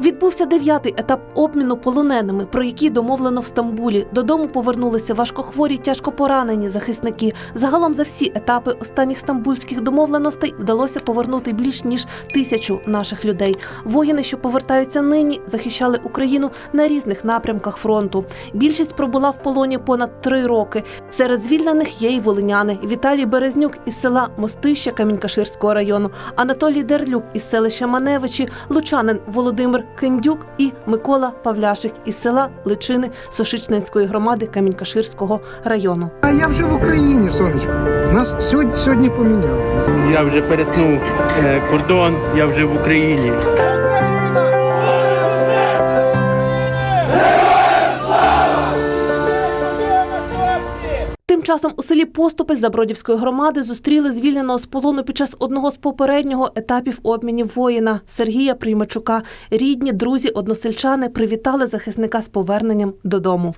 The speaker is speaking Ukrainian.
Відбувся дев'ятий етап обміну полоненими, про які домовлено в Стамбулі. Додому повернулися важкохворі, тяжко поранені захисники. Загалом за всі етапи останніх стамбульських домовленостей вдалося повернути більш ніж тисячу наших людей. Воїни, що повертаються нині, захищали Україну на різних напрямках фронту. Більшість пробула в полоні понад три роки. Серед звільнених є й волиняни. Віталій Березнюк із села Мостища Камінькаширського району, Анатолій Дерлюк із селища Маневичі, лучанин Володимир Киндюк і Микола Павляшик із села Личини Сошичненської громади Камінькаширського району. А я вже в Україні, сонечко. Нас сьогодні, сьогодні поміняли. Я вже перетнув е, кордон, я вже в Україні. Тим часом у селі Поступель Забродівської громади зустріли звільненого з полону під час одного з попереднього етапів обмінів воїна Сергія Приймачука. Рідні, друзі, односельчани привітали захисника з поверненням додому.